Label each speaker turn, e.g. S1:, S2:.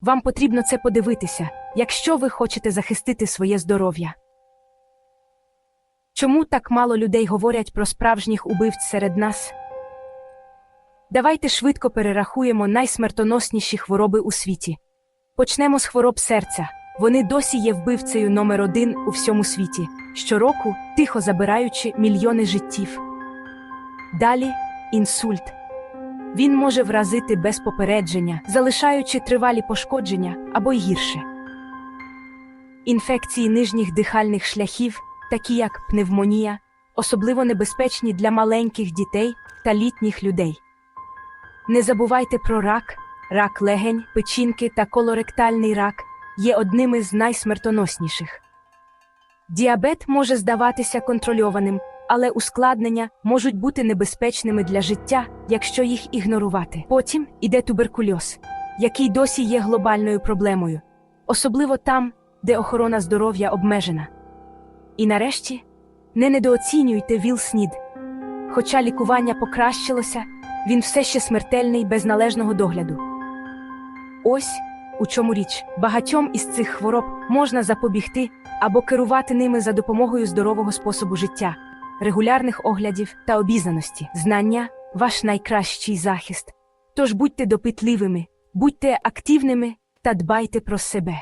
S1: Вам потрібно це подивитися, якщо ви хочете захистити своє здоров'я. Чому так мало людей говорять про справжніх убивць серед нас? Давайте швидко перерахуємо найсмертоносніші хвороби у світі. Почнемо з хвороб серця. Вони досі є вбивцею номер один у всьому світі, щороку тихо забираючи мільйони життів. Далі інсульт. Він може вразити без попередження, залишаючи тривалі пошкодження або й гірше. Інфекції нижніх дихальних шляхів, такі як пневмонія, особливо небезпечні для маленьких дітей та літніх людей. Не забувайте про рак, рак легень, печінки та колоректальний рак є одними з найсмертоносніших. Діабет може здаватися контрольованим, але ускладнення можуть бути небезпечними для життя, якщо їх ігнорувати. Потім іде туберкульоз, який досі є глобальною проблемою, особливо там, де охорона здоров'я обмежена. І нарешті не недооцінюйте ВІЛ-СНІД. Хоча лікування покращилося, він все ще смертельний без належного догляду. Ось у чому річ багатьом із цих хвороб можна запобігти або керувати ними за допомогою здорового способу життя, регулярних оглядів та обізнаності. Знання ваш найкращий захист. Тож будьте допитливими, будьте активними та дбайте про себе.